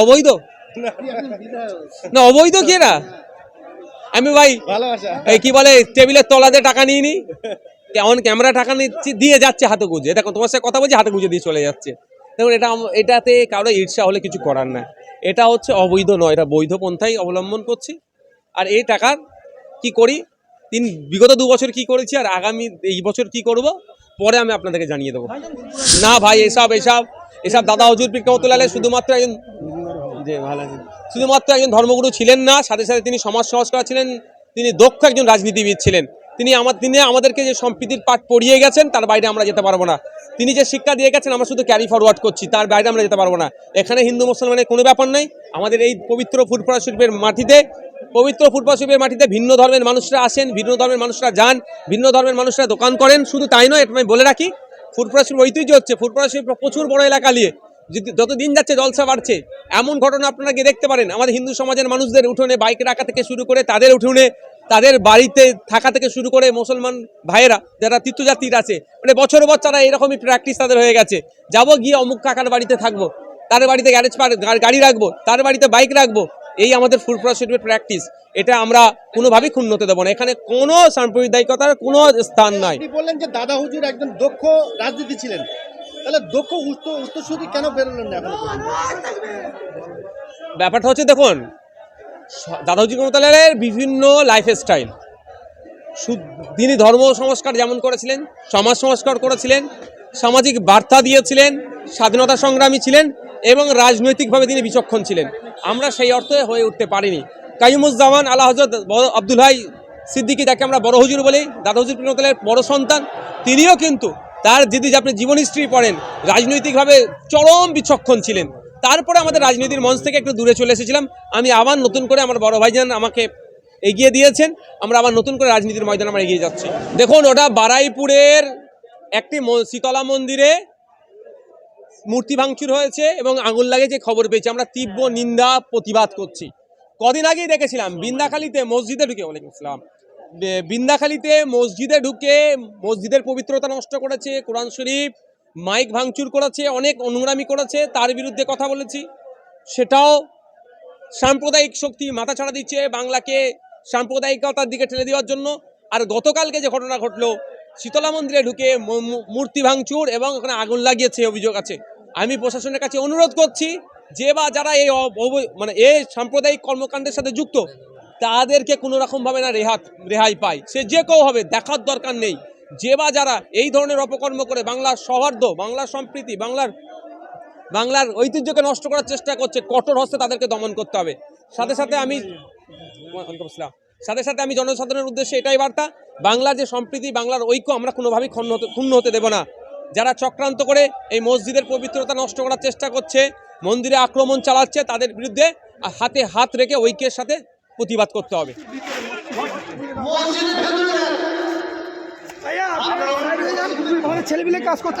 অবৈধ? না অবৈধ কি না আমি ভাই এই কি বলে টেবিলের তলাতে টাকা নিয়ে নি কেমন ক্যামেরা টাকা নিচ্ছি দিয়ে যাচ্ছে হাতে গুজে। দেখো তোমার সাথে কথা বলছি হাতে গুজে দিয়ে চলে যাচ্ছে। দেখুন এটা এটাতে কারও ঈর্ষা হলে কিছু করার না এটা হচ্ছে অবৈধ নয় এটা বৈধ পন্থাই অবলম্বন করছি। আর এই টাকার কি করি? তিন বিগত দু বছর কি করেছি আর আগামী এই বছর কি করব? পরে আমি আপনাদেরকে জানিয়ে দেবো। না ভাই এসব এসব এসব দাদা হজুর পিকামতুল্লাহ শুধুমাত্র একজন যে ভালো শুধুমাত্র একজন ধর্মগুরু ছিলেন না সাথে সাথে তিনি সমাজ সংস্কার ছিলেন তিনি দক্ষ একজন রাজনীতিবিদ ছিলেন। তিনি আমার তিনি আমাদেরকে যে সম্প্রীতির পাঠ পড়িয়ে গেছেন তার বাইরে আমরা যেতে পারব না। তিনি যে শিক্ষা দিয়ে গেছেন আমরা শুধু ক্যারি ফরওয়ার্ড করছি তার বাইরে আমরা যেতে পারব না। এখানে হিন্দু মুসলমানের কোনো ব্যাপার নেই। আমাদের এই পবিত্র ফুটবল শিল্পের মাটিতে পবিত্র ফুটবল শিল্পের মাটিতে ভিন্ন ধর্মের মানুষরা আসেন, ভিন্ন ধর্মের মানুষরা যান, ভিন্ন ধর্মের মানুষরা দোকান করেন। শুধু তাই নয়, এটা আমি বলে রাখি, ফুটবল শিল্প ঐতিহ্য হচ্ছে, ফুটবল শিল্প প্রচুর বড় এলাকা নিয়ে যত দিন যাচ্ছে জলসা বাড়ছে, এমন ঘটনা আপনারা গিয়ে দেখতে পারেন। আমাদের হিন্দু সমাজের মানুষদের উঠোনে বাইক রাখা থেকে শুরু করে তাদের উঠোনে, তাদের বাড়িতে থাকা থেকে শুরু করে মুসলমান ভাইয়েরা, যারা তীর্থযাত্রীরা আছে মানে বছর বছর তারা এরকমই প্র্যাকটিস তাদের হয়ে গেছে। যাব গিয়ে অমুক কাকার বাড়িতে থাকব তার বাড়িতে গ্যারেজ গাড়ি রাখব তার বাড়িতে বাইক রাখব এই আমাদের ফুটবল শিল্পের প্র্যাকটিস এটা আমরা কোনোভাবেই ক্ষুণ্ণ হতে দেবো না। এখানে কোনো সাম্প্রদায়িকতার কোনো স্থান নাই। আপনি বললেন যে দাদা হুজুর একজন দক্ষ রাজনীতি ছিলেন। তাহলে দক্ষ উত্তর উত্তরসূরি কেন বেরোলেন না এখনও ব্যাপারটা হচ্ছে দেখুন দাদাজি কমতালের বিভিন্ন লাইফ স্টাইল তিনি ধর্ম সংস্কার যেমন করেছিলেন সমাজ সংস্কার করেছিলেন সামাজিক বার্তা দিয়েছিলেন স্বাধীনতা সংগ্রামী ছিলেন এবং রাজনৈতিকভাবে তিনি বিচক্ষণ ছিলেন। আমরা সেই অর্থে হয়ে উঠতে পারিনি। কাইমুজ্জামান আল্লাহ হজরত আব্দুল ভাই সিদ্দিকি যাকে আমরা বড় হুজুর বলি, দাদা হুজুর কমতালের বড় সন্তান, তিনিও কিন্তু তার যদি আপনি জীবন হিস্ট্রি পড়েন, রাজনৈতিকভাবে চরম বিচক্ষণ ছিলেন। তারপরে আমাদের রাজনীতির মঞ্চ থেকে একটু দূরে চলে এসেছিলাম। আমি আবার নতুন করে আমার বড় ভাইজান আমাকে এগিয়ে দিয়েছেন। আমরা আবার নতুন করে রাজনীতির ময়দান আমরা এগিয়ে যাচ্ছি। দেখুন, ওটা বারাইপুরের একটি শীতলা মন্দিরে মূর্তি ভাঙচুর হয়েছে এবং আঙুল লাগে যে খবর পেয়েছি আমরা তীব্র নিন্দা প্রতিবাদ করছি। কদিন আগেই দেখেছিলাম বিন্দাখালীতে মসজিদে ঢুকে ওয়ালাইকুম আসসালাম বিন্দাখালীতে মসজিদে ঢুকে মসজিদের পবিত্রতা নষ্ট করেছে কোরআন শরীফ মাইক ভাঙচুর করেছে অনেক অনুগ্রামী করেছে তার বিরুদ্ধে কথা বলেছি। সেটাও সাম্প্রদায়িক শক্তি মাথা ছাড়া দিচ্ছে বাংলাকে সাম্প্রদায়িকতার দিকে ঠেলে দেওয়ার জন্য। আর গতকালকে যে ঘটনা ঘটলো শীতলা মন্দিরে ঢুকে মূর্তি ভাঙচুর এবং ওখানে আগুন লাগিয়েছে অভিযোগ আছে। আমি প্রশাসনের কাছে অনুরোধ করছি, যে বা যারা এই মানে এই সাম্প্রদায়িক কর্মকাণ্ডের সাথে যুক্ত, তাদেরকে কোনো রকমভাবে না রেহাত, রেহাই পায়। সে যে কেউ হবে, দেখার দরকার নেই। যে বা যারা এই ধরনের অপকর্ম করে বাংলার সৌহার্দ্য, বাংলার সম্প্রীতি, বাংলার বাংলার ঐতিহ্যকে নষ্ট করার চেষ্টা করছে, কঠোর হস্তে তাদেরকে দমন করতে হবে। সাথে সাথে আমি, সাথে সাথে আমি জনসাধারণের উদ্দেশ্যে এটাই বার্তা, বাংলার যে সম্প্রীতি, বাংলার ঐক্য আমরা কোনোভাবেই ক্ষুণ্ণ হতে ক্ষুণ্ণ হতে দেব না। যারা চক্রান্ত করে এই মসজিদের পবিত্রতা নষ্ট করার চেষ্টা করছে, মন্দিরে আক্রমণ চালাচ্ছে, তাদের বিরুদ্ধে হাতে হাত রেখে ঐক্যের সাথে প্রতিবাদ করতে হবে। ছেলেপিলে কাজ করতে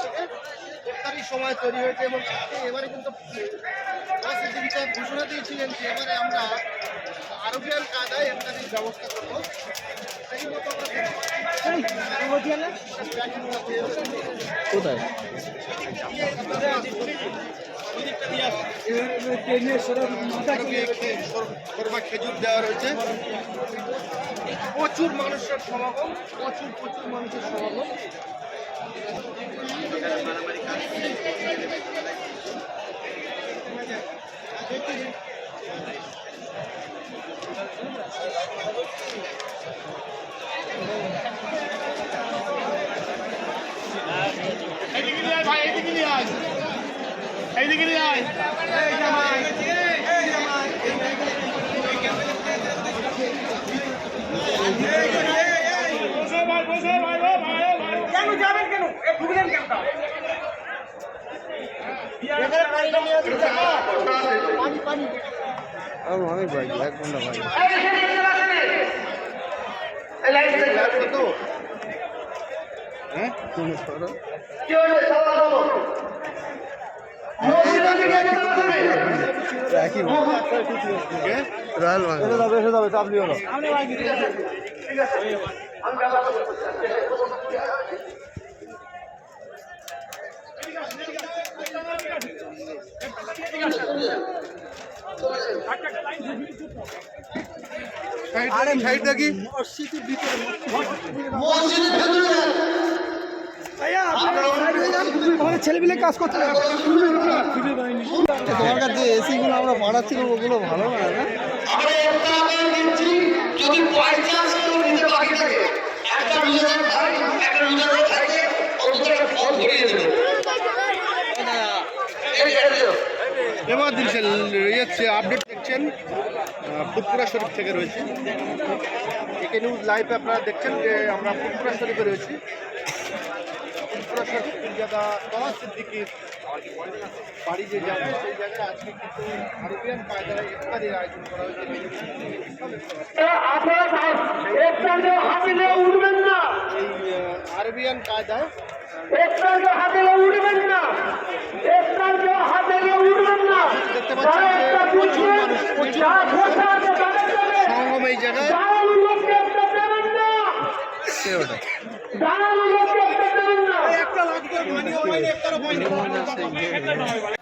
সময় তৈরি হয়েছে এবং এবারে কিন্তু রাজনীতি বিচার ঘোষণা দিয়েছিলেন যে এবারে আমরা আরবিয়ান কায়দায় ইফতারির ব্যবস্থা করব। সেই মতো কোথায়? খেজুর দেওয়া রয়েছে। প্রচুর মানুষের সমাগম প্রচুর প্রচুর মানুষের সমাগম। এইদিকে নিয়ে আয় ও ভাই ও ভাই কেন যাবেন কেন? এ ঢুকলেন কেন অনেক ভাই এক ঘণ্টা ভাই তো হ্যাঁ? তুমি সরো। রয়্যাল এসে যাবে এসে যাবে চাপ লিও না। আরে সাইড দেখি তোমার কাছে এসি গুলো আমরা বাড়াচ্ছিলাম ওগুলো ভালো না না? আমরা একটা আগে দিচ্ছি। যদি বাই চান্স কেউ নিতে বাকি থাকে একটা রোজাদার ভাই একটা রোজাদার থাকে অন্তত ফল ধরিয়ে দেবে এই এই দিও। এবার দিচ্ছেন ইয়েছে আপডেট দেখছেন ফুটপুরা শরীফ থেকে রয়েছে। একে নিউজ লাইভে আপনারা দেখছেন যে আমরা ফুটপুরা শরীফে রয়েছি। ফুটপুরা শরীফ জায়গা তহা সিদ্দিকির বাড়ি যে যাবে সেই জায়গায় আজকে কিন্তু আরবিয়ান কায়দায় ইফতারির আয়োজন করা হয়েছে। আরবিয়ান কায়দায় একটা হাতে হাতিলে উঠবেন না। একটা হাতে হাতিলে উঠবেন না। দেখতে পাচ্ছেন যে প্রচুর মানুষ প্রচুর মানুষ। এই জায়গায়। একটা একটা একটা লাগবে মানে একটারও পয়সা